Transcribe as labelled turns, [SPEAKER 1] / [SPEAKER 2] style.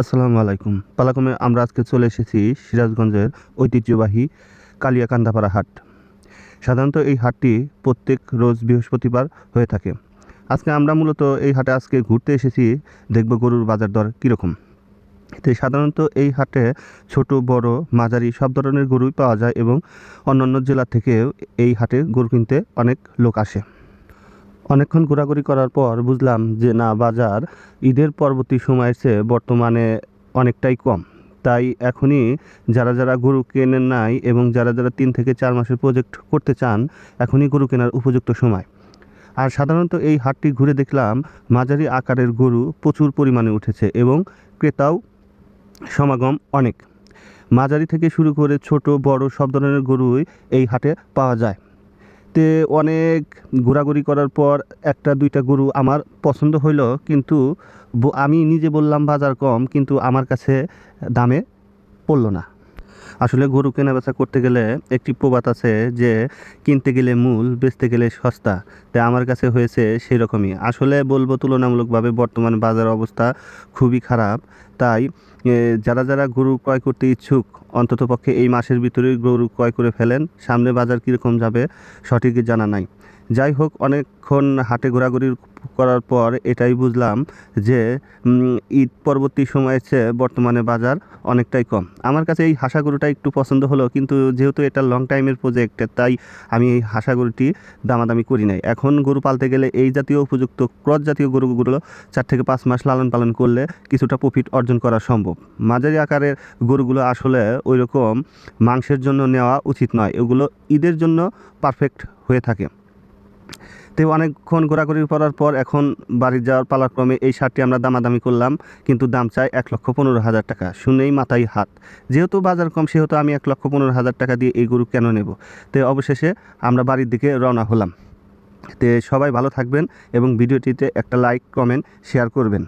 [SPEAKER 1] আসসালামু আলাইকুম। পালাকমে আমরা আজকে চলে এসেছি সিরাজগঞ্জের ঐতিহ্যবাহী কালিয়াকান্দাপাড়া হাট। সাধারণত এই হাটটি প্রত্যেক রোজ বৃহস্পতিবার হয়ে থাকে। আজকে আমরা মূলত এই হাটে আজকে ঘুরতে এসেছি, দেখব গরুর বাজার দর কীরকম। তো সাধারণত এই হাটে ছোট, বড়, মাঝারি সব ধরনের গরুই পাওয়া যায় এবং অন্যান্য জেলা থেকেও এই হাটে গরু কিনতে অনেক লোক আসে। অনেকক্ষণ ঘোরাঘুরি করার পর বুঝলাম যে না, বাজার ঈদের পরবর্তী সময়ের চেয়ে বর্তমানে অনেকটাই কম। তাই এখনই যারা যারা গরু কেনেন নাই এবং যারা যারা তিন থেকে চার মাসের প্রজেক্ট করতে চান, এখনই গরু কেনার উপযুক্ত সময়। আর সাধারণত এই হাটটি ঘুরে দেখলাম মাঝারি আকারের গরু প্রচুর পরিমাণে উঠেছে এবং ক্রেতাও সমাগম অনেক। মাঝারি থেকে শুরু করে ছোট, বড় সব ধরনের গরুই এই হাটে পাওয়া যায়। তে অনেক ঘোরাঘুরি করার পর একটা, দুইটা গরু আমার পছন্দ হইল, কিন্তু আমি নিজে বললাম বাজার কম, কিন্তু আমার কাছে দামে পড়ল না। আসলে গরু কেনা বেচা করতে গেলে একটি প্রবাদ আছে যে, কিনতে গেলে মূল, বেচতে গেলে সস্তা। তাই আমার কাছে হয়েছে সেই রকমই আসলে বলব তুলনামূলকভাবে বর্তমান বাজার অবস্থা খুবই খারাপ। তাই যারা যারা গরু ক্রয় করতে ইচ্ছুক অন্ততপক্ষে এই মাসের ভিতরেই গরু ক্রয় করে ফেলেন, সামনে বাজার কীরকম যাবে সঠিক জানা নাই। যাই হোক, অনেকক্ষণ হাটে ঘোরাঘুরি করার পর এটাই বুঝলাম যে ঈদ পরবর্তী সময়ের চেয়ে বর্তমানে বাজার অনেকটাই কম। আমার কাছে এই হাসা গরুটা একটু পছন্দ হলো, কিন্তু যেহেতু এটা লং টাইমের প্রজেক্ট তাই আমি এই হাসা গরুটি দামাদামি করি নাই। এখন গরু পালতে গেলে এই জাতীয় উপযুক্ত, ক্রস জাতীয় গরুগুলো চার থেকে পাঁচ মাস লালন পালন করলে কিছুটা প্রফিট অর্জন করা সম্ভব। মাঝারি আকারের গরুগুলো আসলে ওই রকম মাংসের জন্য নেওয়া উচিত নয়। এগুলো ঈদের জন্য পারফেক্ট হয়ে থাকে। তো অনেকক্ষণ ঘোরাঘুরি করার পর এখন বাড়ি যাওয়ার পালাক্রমে এই শার্টটি আমরা দামাদামি করলাম, কিন্তু দাম চাই এক লক্ষ পনেরো হাজার টাকা। শুনেই মাথায় হাত। যেহেতু বাজার কম, সেহেতু আমি এক লক্ষ পনেরো হাজার টাকা দিয়ে এই গরু কেন নেব? তো অবশেষে আমরা বাড়ির দিকে রওনা হলাম। তো সবাই ভালো থাকবেন এবং ভিডিওটিতে একটা লাইক কমেন্ট শেয়ার করবেন।